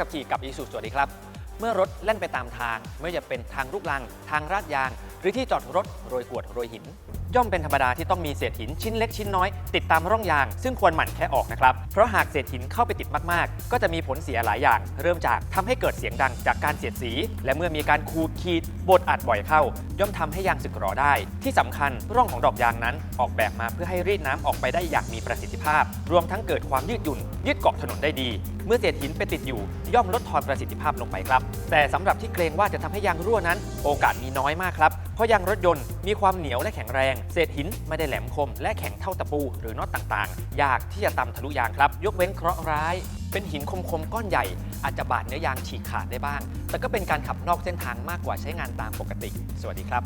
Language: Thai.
ขับขี่กับอีสุสวัสดีครับ เมื่อรถแล่นไปตามทาง ไม่ว่าจะเป็นทางลูกรัง ทางลาดยาง หรือที่จอดรถโรยกวดโรยหิน ย่อมเป็นธรรมดาที่ต้องมีเศษหินชิ้นเล็กชิ้นน้อย ติดตามร่องยาง ซึ่งควรหมั่นแค่ออกนะครับ เพราะหากเศษหินเข้าไปติดมากๆ ก็จะมีผลเสียหลายอย่าง เริ่มจากทำให้เกิดเสียงดังจากการเสียดสี และเมื่อมีการขูดขีดบดอัดบ่อยเข้า ย่อมทำให้ยางสึกหรอได้ ที่สำคัญร่องของดอกยางนั้น ออกแบบมาเพื่อให้รีดน้ำออกไปได้อย่างมีประสิทธิภาพ รวมทั้งเกิดความยืดหยุ่นยืดเกาะถนนได้ดี เมื่อเศษหินไปติดอยู่ ย่อมลดทอนประสิทธิภาพลงไปครับ แต่สำหรับที่เกรงว่าจะทำให้ยางรั่วนั้น โอกาสมีน้อยมากครับ เพราะยางรถยนต์มีความเหนียวและแข็งแรง เศษหินไม่ได้แหลมคม และแข็งเท่าตะปูหรือน็อตต่างๆ ยากที่จะตำทะลุยางครับ ยกเว้นเคราะห์ร้าย เป็นหินคมๆก้อนใหญ่ อาจจะบาดเนื้อยางฉีกขาดได้บ้าง แต่ก็เป็นการขับนอกเส้นทางมากกว่าใช้งานตามปกติ สวัสดีครับ